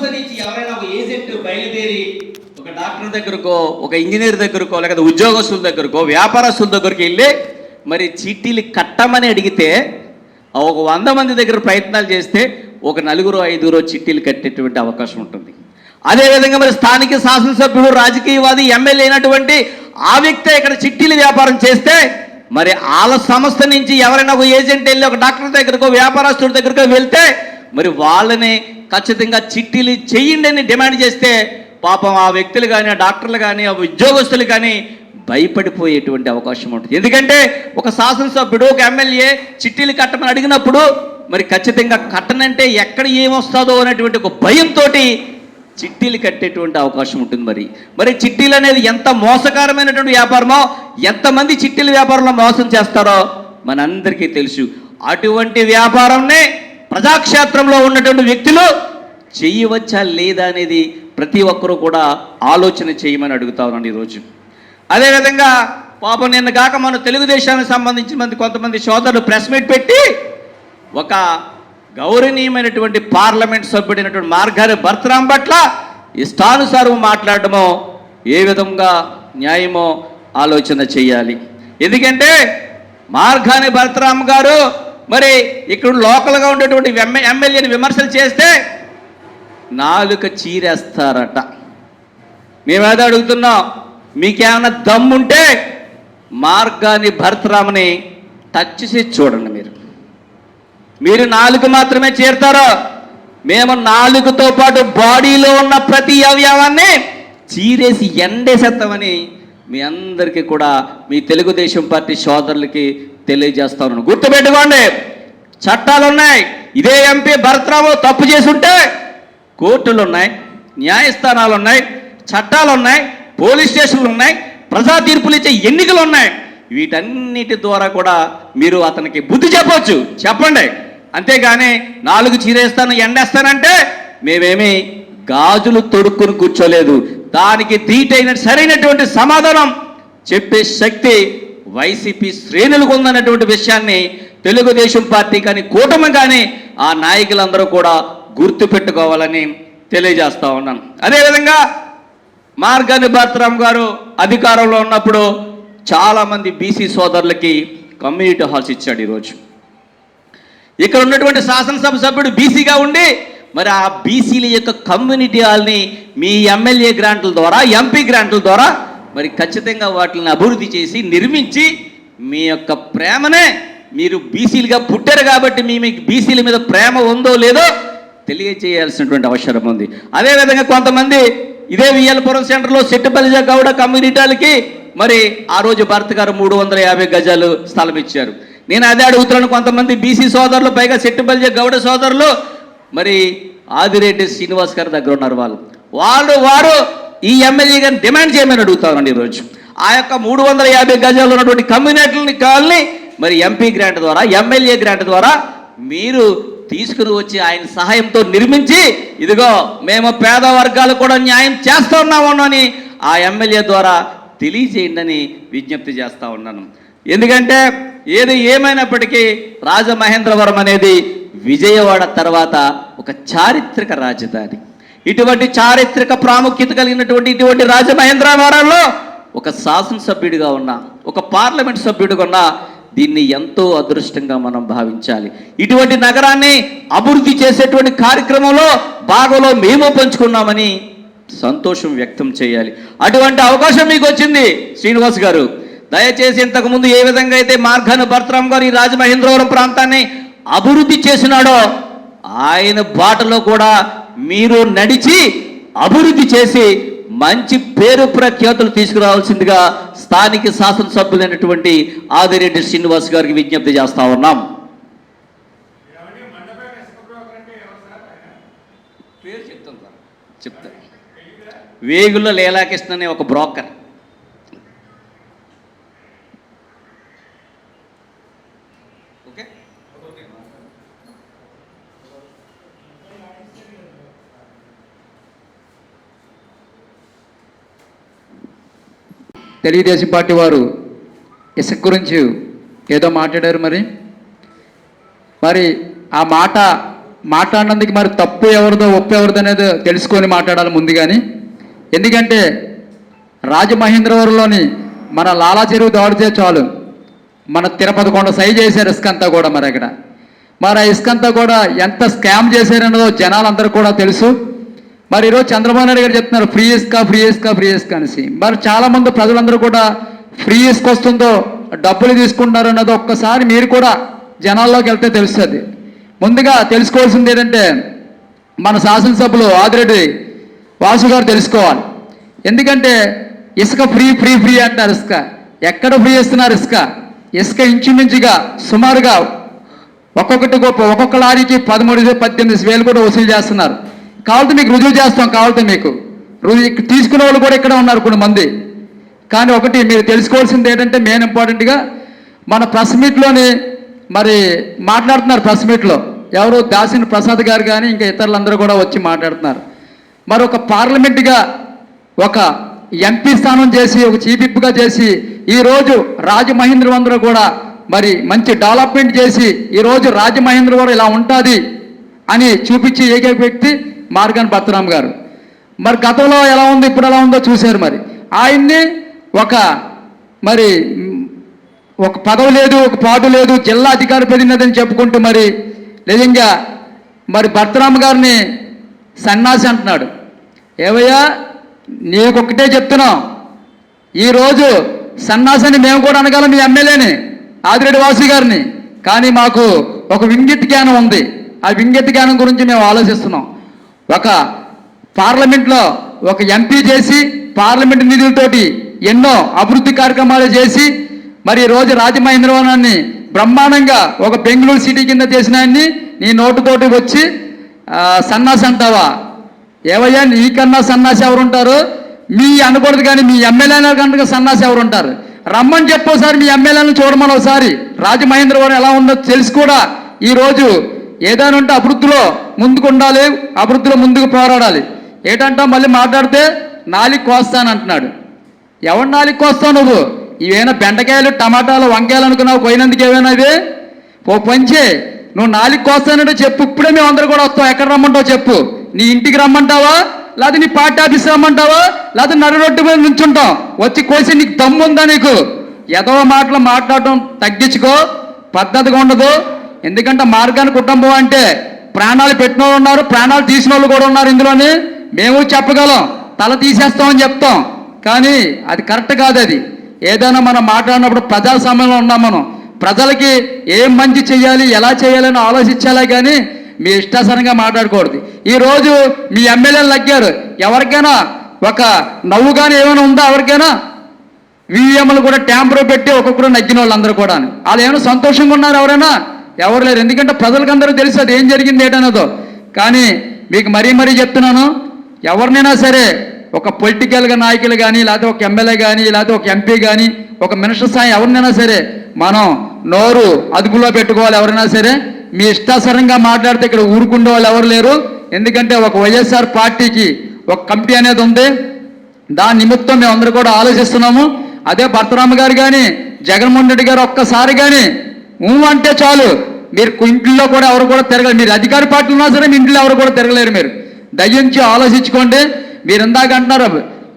సంస్థ నుంచి ఎవరైనా ఒక ఏజెంట్ బయలుదేరి ఒక డాక్టర్ దగ్గరకో ఒక ఇంజనీర్ దగ్గరకో లేకపోతే ఉద్యోగస్తుల దగ్గరకో వ్యాపారస్తుల దగ్గరికి వెళ్ళి మరి చీటీలు కట్టమని అడిగితే ఒక వంద మంది దగ్గర ప్రయత్నాలు చేస్తే ఒక నలుగురు ఐదుగురు చిట్టీలు కట్టేటువంటి అవకాశం ఉంటుంది. అదేవిధంగా మరి స్థానిక శాసనసభ్యుడు రాజకీయవాది ఎమ్మెల్యే అయినటువంటి ఆ వ్యక్తే ఇక్కడ చిట్టీలు వ్యాపారం చేస్తే మరి వాళ్ళ సంస్థ నుంచి ఎవరైనా ఒక ఏజెంట్ వెళ్ళి ఒక డాక్టర్ దగ్గరకో వ్యాపారస్తుడి దగ్గరకో వెళ్తే మరి వాళ్ళని ఖచ్చితంగా చిట్టీలు చెయ్యండి అని డిమాండ్ చేస్తే పాపం ఆ వ్యక్తులు కానీ ఆ డాక్టర్లు కానీ ఆ ఉద్యోగస్తులు కానీ భయపడిపోయేటువంటి అవకాశం ఉంటుంది. ఎందుకంటే ఒక శాసనసభ్యుడు ఒక ఎమ్మెల్యే చిట్టీలు కట్టమని అడిగినప్పుడు మరి ఖచ్చితంగా కట్టనంటే ఎక్కడ ఏమొస్తుందో అనేటువంటి ఒక భయంతో చిట్టీలు కట్టేటువంటి అవకాశం ఉంటుంది మరి. మరి చిట్టీలు అనేది ఎంత మోసకరమైనటువంటి వ్యాపారమో ఎంతమంది చిట్టీల వ్యాపారంలో మోసం చేస్తారో మనందరికీ తెలుసు. అటువంటి వ్యాపారంనే ప్రజాక్షేత్రంలో ఉన్నటువంటి వ్యక్తులు చేయవచ్చా లేదా అనేది ప్రతి ఒక్కరూ కూడా ఆలోచన చేయమని అడుగుతా ఉన్నాను ఈరోజు అదేవిధంగా పాపం నిన్న కాక మన తెలుగుదేశానికి సంబంధించిన మంది కొంతమంది సోదరులు ప్రెస్ మీట్ పెట్టి ఒక గౌరవనీయమైనటువంటి పార్లమెంట్ సభ్యుడైనటువంటి మార్గారి భర్తరాం పట్ల ఇష్టానుసారం మాట్లాడటమో ఏ విధంగా న్యాయమో ఆలోచన చేయాలి. ఎందుకంటే మార్గాని భరతరామ్ గారు మరి ఇక్కడ లోకల్గా ఉండేటువంటి ఎమ్మెల్యేని విమర్శలు చేస్తే నాలుక చీరేస్తారట. మేమేదో అడుగుతున్నాం మీకేమైనా దమ్ముంటే మార్గాన్ని భరతరామని టచ్ చేసి చూడండి మీరు. మీరు నాలుగు మాత్రమే చేరుతారో మేము నాలుగుతో పాటు బాడీలో ఉన్న ప్రతి అవయవాన్ని చీరేసి ఎండేసేస్తామని మీ అందరికీ కూడా మీ తెలుగుదేశం పార్టీ సోదరులకి తెలియజేస్తా ఉన్నాను గుర్తుపెట్టుకోండి. చట్టాలు ఉన్నాయి ఇదే ఎంపీ భరతరావు తప్పు చేసుంటే కోర్టులు ఉన్నాయి న్యాయస్థానాలు ఉన్నాయి చట్టాలు ఉన్నాయి పోలీస్ స్టేషన్లు ఉన్నాయి ప్రజా తీర్పులు ఇచ్చే ఎన్నికలు ఉన్నాయి వీటన్నిటి ద్వారా కూడా మీరు అతనికి బుద్ధి చెప్పొచ్చు. చెప్పండి. అంతేగాని నాలుగు చీరేస్తాను ఎండేస్తానంటే మేమేమి గాజులు తొడుక్కుని కూర్చోలేదు. దానికి తీటైన సరైనటువంటి సమాధానం చెప్పే శక్తి వైసీపీ శ్రేణులకు ఉందన్నటువంటి విషయాన్ని తెలుగుదేశం పార్టీ కానీ కూటమి కానీ ఆ నాయకులందరూ కూడా గుర్తుపెట్టుకోవాలని తెలియజేస్తా ఉన్నాను. అదేవిధంగా మార్గాని భారతరామ్ గారు అధికారంలో ఉన్నప్పుడు చాలామంది బీసీ సోదరులకి కమ్యూనిటీ హాల్స్ ఇచ్చాడు ఈరోజు. ఇక్కడ ఉన్నటువంటి శాసనసభ సభ్యుడు బీసీగా ఉండి మరి ఆ బీసీల యొక్క కమ్యూనిటీ హాల్ని మీ ఎమ్మెల్యే గ్రాంట్ల ద్వారా ఎంపీ గ్రాంట్ల ద్వారా మరి ఖచ్చితంగా వాటిని అభివృద్ధి చేసి నిర్మించి మీ యొక్క ప్రేమనే మీరు బీసీలుగా పుట్టారు కాబట్టి మీ మీకు బీసీల మీద ప్రేమ ఉందో లేదో తెలియచేయాల్సినటువంటి అవసరం ఉంది. అదేవిధంగా కొంతమంది ఇదే వియ్యలపురం సెంటర్లో సెట్టుపల్లి గౌడ కమ్యూనిటీలకి మరి ఆ రోజు భారత్ గారు మూడు వందల యాభై గజాలు స్థలం ఇచ్చారు. నేను అదే అడుగుతున్నాను కొంతమంది బీసీ సోదరులు పైగా సెట్టుపల్లి గౌడ సోదరులు మరి ఆదిరెడ్డి శ్రీనివాస్ గారి దగ్గర ఉన్నారు వాళ్ళు. వాళ్ళు వారు ఈ ఎమ్మెల్యే గారిని డిమాండ్ చేయమని అడుగుతానండి ఈరోజు. ఆ యొక్క మూడు వందల యాభై గజాలు ఉన్నటువంటి కమ్యూనిటీలని కాలనీ మరి ఎంపీ గ్రాంట్ ద్వారా ఎమ్మెల్యే గ్రాంట్ ద్వారా మీరు తీసుకుని వచ్చి ఆయన సహాయంతో నిర్మించి ఇదిగో మేము పేద వర్గాలు కూడా న్యాయం చేస్తూ ఉన్నాము అని ఆ ఎమ్మెల్యే ద్వారా తెలియజేయండి అని విజ్ఞప్తి చేస్తూ ఉన్నాను. ఎందుకంటే ఏది ఏమైనప్పటికీ రాజమహేంద్రవరం అనేది విజయవాడ తర్వాత ఒక చారిత్రక రాజధాని. ఇటువంటి చారిత్రక ప్రాముఖ్యత కలిగినటువంటి ఇటువంటి రాజమహేంద్రవరంలో ఒక శాసనసభ్యుడిగా ఉన్న ఒక పార్లమెంట్ సభ్యుడిగా ఉన్నా దీన్ని ఎంతో అదృష్టంగా మనం భావించాలి. ఇటువంటి నగరాన్ని అభివృద్ధి చేసేటువంటి కార్యక్రమంలో భాగంలో మేము పంచుకున్నామని సంతోషం వ్యక్తం చేయాలి. అటువంటి అవకాశం మీకు వచ్చింది శ్రీనివాస్ గారు. దయచేసి ఇంతకుముందు ఏ విధంగా అయితే మార్గాను భర్తరాం గారు ఈ రాజమహేంద్రవరం ప్రాంతాన్ని అభివృద్ధి చేసినాడో ఆయన బాటలో కూడా మీరు నడిచి అభివృద్ధి చేసి మంచి పేరు ప్రఖ్యాతులు తీసుకురావాల్సిందిగా స్థానిక శాసనసభ్యులైనటువంటి ఆదిరెడ్డి శ్రీనివాస్ గారికి విజ్ఞప్తి చేస్తా ఉన్నాం. పేరు చెప్తాను సార్. చెప్తా. వేగుల లీలాకృష్ణ అనే ఒక బ్రోకర్. తెలుగుదేశం పార్టీ వారు ఇసుక గురించి ఏదో మాట్లాడారు మరి? మరి ఆ మాట మాట్లాడినందుకు మరి తప్పు ఎవరిదో ఒప్పు ఎవరిదో అనేది తెలుసుకొని మాట్లాడాలి ముందు కానీ ఎందుకంటే రాజమహేంద్రవరంలోని మన లాలా చెరువు దాడితే చాలు. మన తిరుపతి కొండ సై చేశారు ఇసుక అంతా కూడా మరి అక్కడ. మరి ఆ ఇసుక అంతా కూడా ఎంత స్కామ్ చేశారన్నదో జనాలందరూ కూడా తెలుసు. మరి ఈరోజు చంద్రబాబు నాయుడు గారు చెప్తున్నారు ఫ్రీ ఇసుక ఫ్రీ ఇసుక ఫ్రీ ఇస్కా అనేసి. మరి చాలా మంది ప్రజలందరూ కూడా ఫ్రీ ఇసుక వస్తుందో డబ్బులు తీసుకుంటున్నారు అన్నది ఒక్కసారి మీరు కూడా జనాల్లోకి వెళ్తే తెలుస్తుంది. ముందుగా తెలుసుకోవాల్సింది ఏంటంటే మన శాసనసభ్యులు ఆదిరెడ్డి వాసు గారు తెలుసుకోవాలి. ఎందుకంటే ఇసుక ఫ్రీ ఫ్రీ ఫ్రీ అంటారు ఇసుక. ఎక్కడ ఫ్రీ ఇస్తున్నారు ఇసుక? ఇసుక ఇంచుమించుగా సుమారుగా ఒక్కొక్కటి గొప్ప ఒక్కొక్క లారీకి పదమూడు పద్దెనిమిది వేలు కూడా వసూలు చేస్తున్నారు. కావాలంటే మీకు రుజువు చేస్తాం కావాలంటే మీకు. రుజువు తీసుకునే వాళ్ళు కూడా ఇక్కడ ఉన్నారు కొన్ని మంది కానీ ఒకటి మీరు తెలుసుకోవాల్సింది ఏంటంటే మెయిన్ ఇంపార్టెంట్గా మన ప్రెస్ మీట్లోని మరి మాట్లాడుతున్నారు ప్రెస్ మీట్లో. ఎవరు దాసిని ప్రసాద్ గారు కానీ ఇంకా ఇతరులందరూ కూడా వచ్చి మాట్లాడుతున్నారు. మరి ఒక పార్లమెంట్గా ఒక ఎంపీ స్థానం చేసి ఒక చీఫ్ విప్గా చేసి ఈరోజు రాజమహేంద్రవందరూ కూడా మరి మంచి డెవలప్మెంట్ చేసి ఈరోజు కూడా ఇలా ఉంటుంది అని చూపించి ఏకైక వ్యక్తి మార్గన్ భద్రరామ్ గారు. మరి గతంలో ఎలా ఉంది ఇప్పుడు ఎలా ఉందో చూశారు మరి. ఆయన్ని ఒక మరి ఒక పదవి లేదు ఒక పాటు లేదు జిల్లా అధికార ప్రతినిధి అని చెప్పుకుంటూ మరి నిజంగా మరి భర్తరామ్ గారిని సన్నాసి అంటున్నాడు. ఏవయ్యా నీకొక్కటే చెప్తున్నాం. ఈరోజు సన్నాసని మేము కూడా అనగలం మీ ఎమ్మెల్యేని ఆదిరెడ్డి వాసు గారిని. కానీ మాకు ఒక వింగిత్ జ్ఞానం ఉంది. ఆ వింగిత్ జ్ఞానం గురించి మేము ఆలోచిస్తున్నాం. ఒక పార్లమెంట్లో ఒక ఎంపీ చేసి పార్లమెంట్ నిధులతోటి ఎన్నో అభివృద్ధి కార్యక్రమాలు చేసి మరి రోజు రాజమహేంద్రవనాన్ని బ్రహ్మాండంగా ఒక బెంగళూరు సిటీ కింద చేసిన ఆయన్ని నీ నోటుతోటి వచ్చి సన్నాసి అంటావా? ఏవయ్యా నీకన్నా సన్నాసి ఎవరు ఉంటారు మీ అనకూడదు కానీ మీ ఎమ్మెల్యేల కనుక సన్నాసి ఎవరు ఉంటారు రమ్మని చెప్పు ఒకసారి మీ ఎమ్మెల్యేలను చూడమని ఒకసారి. రాజమహేంద్రవరం ఎలా ఉందో తెలిసి కూడా ఈరోజు ఏదైనా ఉంటే అభివృద్ధిలో ముందుకు ఉండాలి అభివృద్ధిలో ముందుకు పోరాడాలి. ఏటంటా మళ్ళీ మాట్లాడితే నాలికి కోస్తానంటున్నాడు ఎవరి నాలికి కోస్తావు నువ్వు? ఇవేనా బెండకాయలు టమాటాలు వంకాయలు అనుకున్నావు పోయినందుకు ఏమైనా ఇది ఓ పంచే నువ్వు నాలుగు కోస్తానంటే చెప్పు ఇప్పుడే మేము అందరూ కూడా వస్తాం. ఎక్కడ రమ్మంటావు చెప్పు. నీ ఇంటికి రమ్మంటావా? లేదా నీ పార్టీ ఆఫీస్ రమ్మంటావా? లేదా నడు మీద నుంచుంటాం. వచ్చి కోసి నీకు దమ్ము ఉందా నీకు? ఎదవ మాటలు మాట్లాడటం తగ్గించుకో. పద్ధతిగా ఉండదు. ఎందుకంటే మార్గాన్ని కుటుంబం అంటే ప్రాణాలు పెట్టిన వాళ్ళు ఉన్నారు ప్రాణాలు తీసిన వాళ్ళు కూడా ఉన్నారు ఇందులోని. మేము చెప్పగలం తల తీసేస్తామని చెప్తాం. కానీ అది కరెక్ట్ కాదు అది. ఏదైనా మనం మాట్లాడినప్పుడు ప్రజా సమయంలో ఉన్నాం మనం. ప్రజలకి ఏం మంచి చేయాలి ఎలా చేయాలని ఆలోచించాలే కానీ మీ ఇష్టాసరంగా మాట్లాడకూడదు. ఈరోజు మీ ఎమ్మెల్యేలు లగ్గారు ఎవరికైనా ఒక నవ్వు కానీ ఏమైనా ఉందా ఎవరికైనా? వీఎంలు కూడా ట్యాంపర్ పెట్టి ఒక్కొక్కరు నగ్గిన వాళ్ళందరూ కూడా వాళ్ళు ఏమైనా సంతోషంగా ఉన్నారు ఎవరైనా? ఎవరు లేరు. ఎందుకంటే ప్రజలకందరూ తెలుసు అది ఏం జరిగింది ఏటన్నదో కానీ మీకు మరీ మరీ చెప్తున్నాను ఎవరినైనా సరే ఒక పొలిటికల్గా నాయకులు కానీ లేకపోతే ఒక ఎమ్మెల్యే కానీ లేకపోతే ఒక ఎంపీ కానీ ఒక మినిస్టర్ స్థాయి ఎవరినైనా సరే మనం నోరు అదుపులో పెట్టుకోవాలి ఎవరైనా సరే. మీ ఇష్టాసరంగా మాట్లాడితే ఇక్కడ ఊరుకుండే వాళ్ళు ఎవరు లేరు. ఎందుకంటే ఒక వైఎస్ఆర్ పార్టీకి ఒక కమిటీ అనేది ఉంది. దాని నిమిత్తం మేము అందరూ కూడా ఆలోచిస్తున్నాము. అదే భర్తరామ గారు కానీ జగన్మోహన్ రెడ్డి గారు ఒక్కసారి కానీ ఊ అంటే చాలు. మీరు ఇంట్లో కూడా ఎవరు కూడా తిరగలేరు మీరు అధికార పార్టీలు ఉన్నా సరే మీ ఇంట్లో ఎవరు కూడా తిరగలేరు మీరు. దయ్యించి ఆలోచించుకోండి. మీరు ఇందాక అంటున్నారు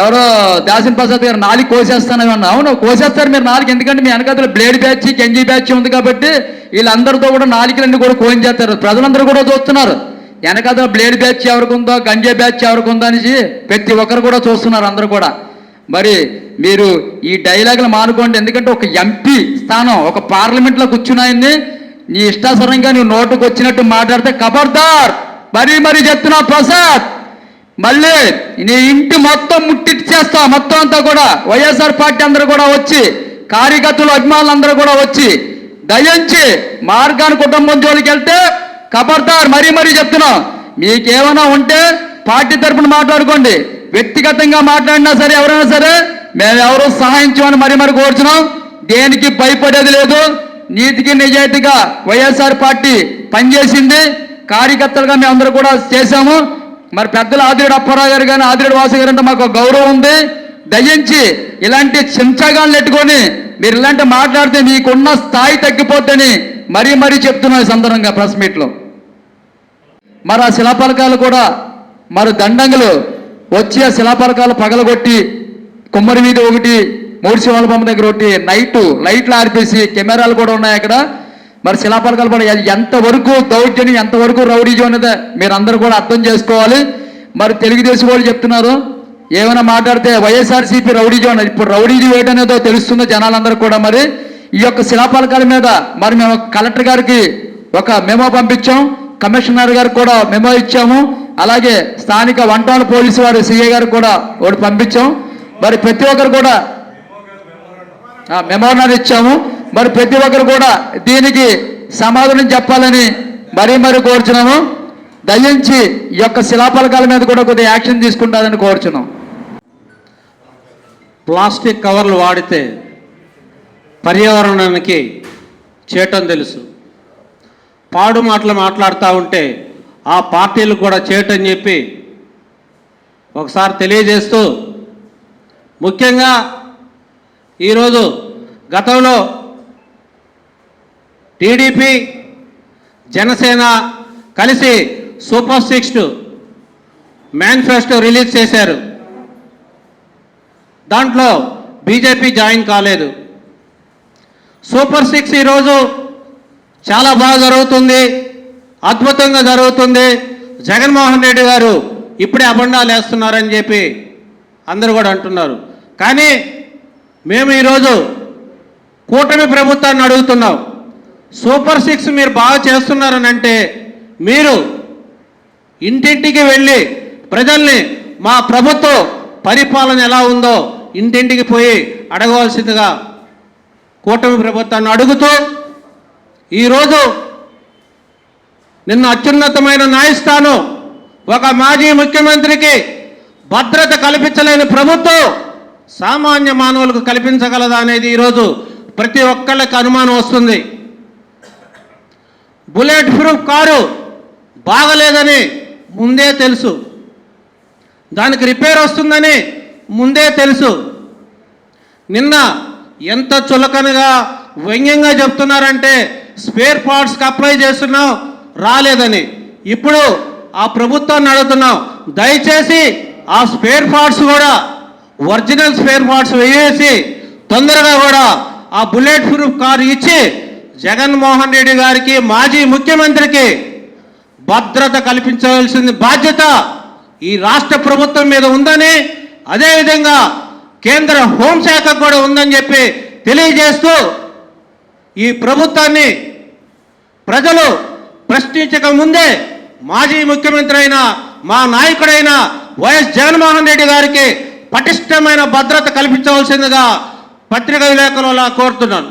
ఎవరో దాసిన్ ప్రసాద్ గారు నాలుగు కోసేస్తానని అన్న అవును కోసేస్తారు మీరు నాలుగు. ఎందుకంటే మీ వెనకాతల బ్లేడ్ బ్యాచ్ కెంజీ బ్యాచ్ ఉంది కాబట్టి వీళ్ళందరితో కూడా నాలుగులన్నీ కూడా కోయించేస్తారు. ప్రజలందరూ కూడా చూస్తున్నారు. వెనకాతల బ్లేడ్ బ్యాచ్ ఎవరికి ఉందో గంజే బ్యాచ్ ఎవరికి ఉందో అనేసి ప్రతి ఒక్కరు కూడా చూస్తున్నారు అందరూ కూడా. మరి మీరు ఈ డైలాగులు మానుకోండి. ఎందుకంటే ఒక ఎంపీ స్థానం ఒక పార్లమెంట్లో కూర్చున్నాయని నీ ఇష్టాసరంగా నువ్వు నోటుకు వచ్చినట్టు మాట్లాడితే ఖబర్దార్ మరీ మరీ చెప్తున్నా ప్రసాద్. మళ్ళీ నీ ఇంటి మొత్తం ముట్టిచ్చేస్తా. మొత్తం అంతా కూడా వైఎస్ఆర్ పార్టీ అందరూ కూడా వచ్చి కార్యకర్తలు అభిమానులు అందరూ కూడా వచ్చి దయించి మార్గాన్ని కుటుంబం జోలికి వెళ్తే ఖబర్దార్ మరీ మరీ చెప్తున్నాం. మీకేమైనా ఉంటే పార్టీ తరపున మాట్లాడుకోండి. వ్యక్తిగతంగా మాట్లాడినా సరే ఎవరైనా సరే మేము ఎవరు సహాయించమని మరీ మరి కోరుచున్నాం. దేనికి భయపడేది లేదు. నీతికి నిజాయితీగా వైఎస్ఆర్ పార్టీ పనిచేసింది. కార్యకర్తలుగా మేము అందరూ కూడా చేశాము. మరి పెద్దల ఆదిరుడు అప్పారావు గారు కానీ ఆదిరుడు వాసు గారు అంటే మాకు గౌరవం ఉంది. దయించి ఇలాంటి చించగాళ్ళు ఎట్టుకొని మీరు ఇలాంటి మాట్లాడితే మీకున్న స్థాయి తగ్గిపోద్దని మరీ మరీ చెప్తున్నాను సందర్భంగా ప్రెస్ మీట్లో. మరి ఆ శిలాపలకాలు కూడా మరి దండంగులు వచ్చి ఆ శిలాపలకాలు పగలగొట్టి కుమ్మరి వీధి ఒకటి మూడు శివాల బొమ్మ దగ్గర ఒకటి. నైట్ లైట్లు ఆర్పేసి కెమెరాలు కూడా ఉన్నాయి అక్కడ. మరి శిలాపలకాలు కూడా ఎంతవరకు దౌర్జన్యం ఎంతవరకు రౌడీజం అనేది మీరు అందరూ కూడా అర్థం చేసుకోవాలి. మరి తెలుగుదేశం వాళ్ళు చెప్తున్నారు ఏమైనా మాట్లాడితే వైఎస్ఆర్సీపీ రౌడీజం అన్నది ఇప్పుడు రౌడీజం ఏంటనేదో తెలుస్తుందో జనాలందరూ కూడా మరి. ఈ యొక్క శిలాపలకాల మీద మరి మేము కలెక్టర్ గారికి ఒక మెమో పంపించాం. కమిషనర్ గారికి కూడా మెమో ఇచ్చాము. అలాగే స్థానిక వన్ టౌన్ పోలీసు వారు సిఐ గారికి కూడా ఒకటి పంపించాం. మరి ప్రతి ఒక్కరు కూడా మెమోరాన్ని ఇచ్చాము. మరి ప్రతి ఒక్కరు కూడా దీనికి సమాధానం చెప్పాలని మరీ మరీ కోరుచున్నాము దయించి ఈ యొక్క శిలాపలకాల మీద కూడా కొద్దిగా యాక్షన్ తీసుకుంటారని కోరుచున్నాం. ప్లాస్టిక్ కవర్లు వాడితే పర్యావరణానికి చేయటం తెలుసు. పాడు మాటలు మాట్లాడుతూ ఉంటే ఆ పార్టీలు కూడా చేయటం చెప్పి ఒకసారి తెలియజేస్తూ ముఖ్యంగా ఈరోజు గతంలో టీడీపీ జనసేన కలిసి సూపర్ సిక్స్ మేనిఫెస్టో రిలీజ్ చేశారు. దాంట్లో బీజేపీ జాయిన్ కాలేదు. సూపర్ సిక్స్ ఈరోజు చాలా బాగా జరుగుతుంది అద్భుతంగా జరుగుతుంది. జగన్మోహన్ రెడ్డి గారు ఇప్పుడే అబండాలు వేస్తున్నారని చెప్పి అందరూ కూడా అంటున్నారు. కానీ మేము ఈరోజు కూటమి ప్రభుత్వాన్ని అడుగుతున్నాం. సూపర్ సిక్స్ మీరు బాగా చేస్తున్నారని అంటే మీరు ఇంటింటికి వెళ్ళి ప్రజల్ని మా ప్రభుత్వ పరిపాలన ఎలా ఉందో ఇంటింటికి పోయి అడగవలసిందిగా కూటమి ప్రభుత్వాన్ని అడుగుతూ ఈరోజు నిన్న అత్యున్నతమైన న్యాయస్థానం ఒక మాజీ ముఖ్యమంత్రికి భద్రత కల్పించలేని ప్రభుత్వం సామాన్య మానవులకు కల్పించగలదా అనేది ఈరోజు ప్రతి ఒక్కళ్ళకి అనుమానం వస్తుంది. బుల్లెట్ ప్రూఫ్ కారు బాగలేదని ముందే తెలుసు. దానికి రిపేర్ వస్తుందని ముందే తెలుసు. నిన్న ఎంత చులకనగా వ్యంగ్యంగా చెప్తున్నారంటే స్పేర్ పార్ట్స్కి అప్లై చేస్తున్నాం రాలేదని. ఇప్పుడు ఆ ప్రభుత్వాన్ని అడుగుతున్నాం దయచేసి ఆ స్పేర్ పార్ట్స్ కూడా ఒరిజినల్ స్పేర్ పార్ట్స్ వేసి తొందరగా కూడా ఆ బుల్లెట్ ప్రూఫ్ కారు ఇచ్చి జగన్మోహన్ రెడ్డి గారికి మాజీ ముఖ్యమంత్రికి భద్రత కల్పించవలసిన బాధ్యత ఈ రాష్ట్ర ప్రభుత్వం మీద ఉందని అదేవిధంగా కేంద్ర హోంశాఖ కూడా ఉందని చెప్పి తెలియజేస్తూ ఈ ప్రభుత్వాన్ని ప్రజలు ప్రశ్నించక ముందే మాజీ ముఖ్యమంత్రి అయిన మా నాయకుడైన వైఎస్ జగన్మోహన్ రెడ్డి గారికి పటిష్టమైన భద్రత కల్పించవలసిందిగా పత్రికా విలేకరులా కోరుతున్నాను.